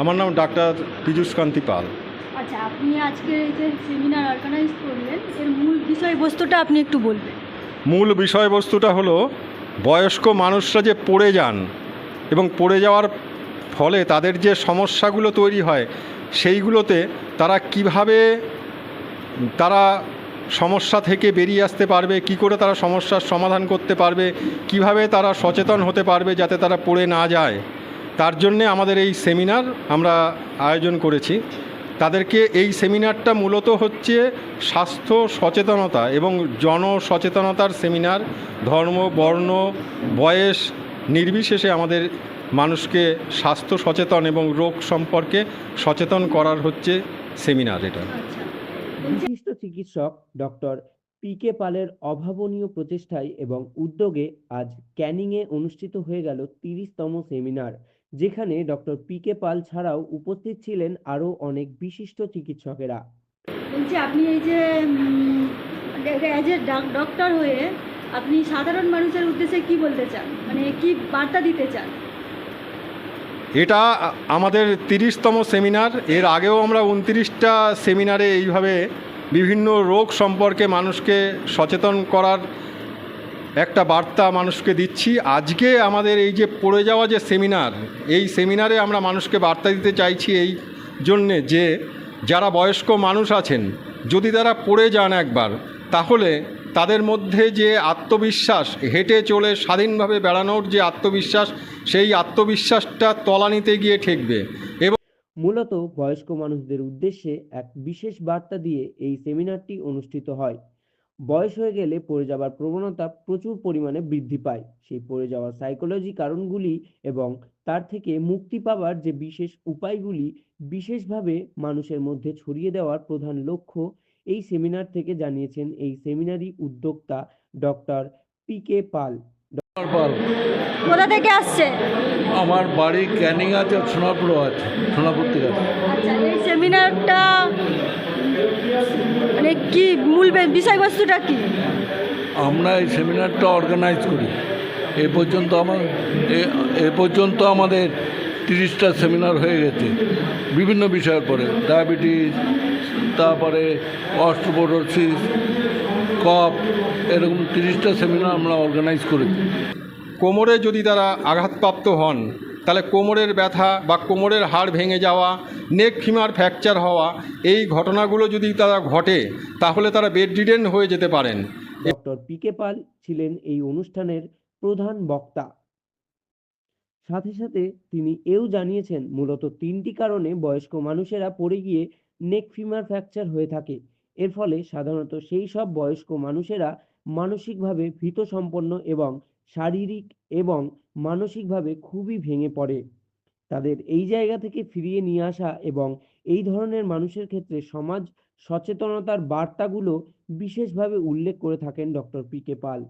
আমার নাম ডাক্তার পীযূষ কান্তি পাল। আচ্ছা আপনি আজকে এই যে সেমিনার অর্গানাইজ করলেন এর মূল বিষয়বস্তুটা আপনি একটু বলবেন। মূল বিষয়বস্তুটা হলো বয়স্ক মানুষরা যে পড়ে যান এবং পড়ে যাওয়ার ফলে তাদের যে সমস্যাগুলো তৈরি হয় সেইগুলোতে তারা কীভাবে তারা সমস্যা থেকে বেরিয়ে আসতে পারবে কি করে তারা সমস্যার সমাধান করতে পারবে কীভাবে তারা সচেতন হতে পারবে যাতে তারা পড়ে না যায়। তার জন্যে আমাদের এই সেমিনার আমরা আয়োজন করেছি। তাদেরকে এই সেমিনারটা মূলত হচ্ছে স্বাস্থ্য সচেতনতা এবং জনসচেতনতার সেমিনার, ধর্ম, বর্ণ, বয়স নির্বিশেষে আমাদের মানুষকে স্বাস্থ্য সচেতন এবং রোগ সম্পর্কে সচেতন করার হচ্ছে সেমিনার এটা। বিশিষ্ট চিকিৎসক ডক্টর পি কে পালের অভাবনীয় প্রচেষ্টায় এবং উদ্যোগে আজ ক্যানিংয়ে অনুষ্ঠিত হয়ে গেল তিরিশতম সেমিনার। যেখানে ডক্টর পি কে পাল ছাড়াও উপস্থিত ছিলেন আরও অনেক বিশিষ্ট চিকিৎসকেরা। বলছি আপনি এই যে অ্যাজ এ ডক্টর হয়ে আপনি সাধারণ মানুষের উদ্দেশ্যে কি বলতে চান? মানে কি বার্তা দিতে চান? এটা আমাদের তিরিশতম সেমিনার। এর আগেও আমরা উনতিরিশটা সেমিনারে এইভাবে বিভিন্ন রোগ সম্পর্কে মানুষকে সচেতন করার একটা বার্তা মানুষকে দিচ্ছি। আজকে আমাদের এই যে পড়ে যাওয়া যে সেমিনার, এই সেমিনারে আমরা মানুষকে বার্তা দিতে চাইছি এই জন্যে যে যারা বয়স্ক মানুষ আছেন, যদি তারা পড়ে যান একবার, তাহলে তাদের মধ্যে যে আত্মবিশ্বাস, হেঁটে চলে স্বাধীনভাবে বেড়ানোর যে আত্মবিশ্বাস, সেই আত্মবিশ্বাসটা তলানিতে গিয়ে ঠেকবে। এবং মূলত বয়স্ক মানুষদের উদ্দেশ্যে এক বিশেষ বার্তা দিয়ে এই সেমিনারটি অনুষ্ঠিত হয়। বয়স হয়ে গেলে পড়ে যাওয়ার প্রবণতা প্রচুর পরিমাণে বৃদ্ধি পায়। সেই পড়ে যাওয়ার সাইকোলজি কারণগুলি এবং তার থেকে মুক্তি পাওয়ার যে বিশেষ উপায়গুলি বিশেষভাবে মানুষের মধ্যে ছড়িয়ে দেওয়ার প্রধান লক্ষ্য এই সেমিনার থেকে জানিয়েছেন এই সেমিনারি উদ্যোক্তা ডক্টর পি কে পাল পাল কোথা থেকে আসছে? আমার বাড়ি ক্যানিং আছে আর সোনাপুরও আছে সোনাপুর থেকে আছে আচ্ছা সেমিনারটা মানে কি মূল বিষয়বস্তুটা কি? আমরা এই সেমিনারটা অর্গানাইজ করি। এ পর্যন্ত আমার এ- পর্যন্ত আমাদের তিরিশটা সেমিনার হয়ে গেছে। বিভিন্ন বিষয়ের পরে। ডায়াবেটিস তারপরে অস্ট্রোপোরোসিস কফ এরকম তিরিশটা সেমিনার আমরা অর্গানাইজ করেছি। কোমরে যদি তারা আঘাতপ্রাপ্ত হন তাহলে কোমরের ব্যথা বা কোমরের হাড় ভেঙে যাওয়া নেক ফিমার ফ্র্যাকচার হওয়া, এই ঘটনাগুলো যদি তারা ঘটে, তাহলে তারা বেড হয়ে যেতে পারেন। ডক্টর পি কে পাল ছিলেন এই অনুষ্ঠানের প্রধান বক্তা। সাথে সাথে তিনি এও জানিয়েছেন, মূলত তিনটি কারণে বয়স্ক মানুষেরা পড়ে গিয়ে নেক ফিমার ফ্র্যাকচার হয়ে থাকে। এর ফলে সাধারণত সেই সব বয়স্ক মানুষেরা মানসিকভাবে ভীত সম্পন্ন এবং শারীরিক এবং মানসিকভাবে খুবই ভেঙে পড়ে। তাদের এই জায়গা থেকে ফিরিয়ে নিয়ে আসা এবং এই ধরনের মানুষের ক্ষেত্রে সমাজ সচেতনতার বার্তাগুলো বিশেষভাবে উল্লেখ করে থাকেন ডক্টর পি কে পাল।